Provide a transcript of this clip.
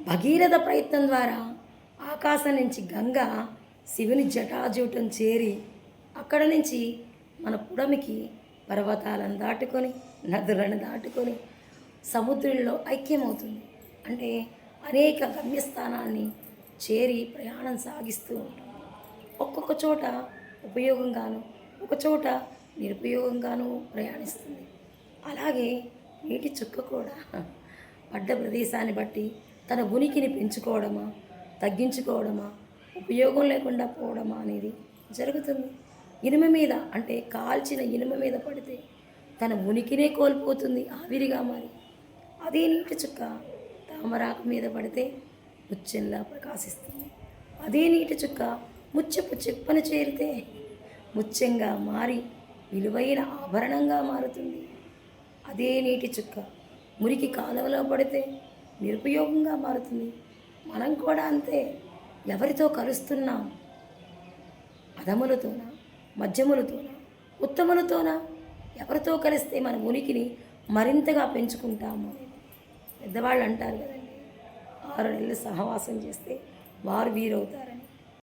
భగీరథ ప్రయత్నం ద్వారా ఆకాశం నుంచి గంగ శివుని జటాజూటం చేరి అక్కడ నుంచి మన పుడమికి పర్వతాలను దాటుకొని నదులను దాటుకొని సముద్రంలో ఐక్యమవుతుంది. అంటే అనేక గమ్యస్థానాన్ని చేరి ప్రయాణం సాగిస్తూ ఉంటుంది. ఒక్కొక్క చోట ఉపయోగంగాను ఒక చోట నిరుపయోగంగాను ప్రయాణిస్తుంది. అలాగే నీటి చుక్క కూడా పడ్డ ప్రదేశాన్ని బట్టి తన ఉనికిని పెంచుకోవడమా? తగ్గించుకోవడమా? ఉపయోగం లేకుండా పోవడమా అనేది జరుగుతుంది. ఇనుమ మీద అంటే కాల్చిన ఇనుమ మీద పడితే తన ఉనికినే కోల్పోతుంది ఆవిరిగా మారి. అదే నీటి చుక్క తామరాకు మీద పడితే ముచ్చెల్లా ప్రకాశిస్తుంది. అదే నీటి చుక్క ముచ్చపు చెప్పను చేరితే ముత్యంగా మారి విలువైన ఆభరణంగా మారుతుంది. అదే నీటి చుక్క మురికి కాలువలో పడితే నిరుపయోగంగా మారుతుంది. మనం కూడా అంతే. ఎవరితో కలుస్తున్నాం? అధములతోనా? మధ్యములతోనా? ఉత్తములతోనా? ఎవరితో కలిస్తే మన ఉనికిని మరింతగా పెంచుకుంటాము? పెద్దవాళ్ళు అంటారు కదండి ఆరు నెలలు సహవాసం చేస్తే వారు వీరవుతారు.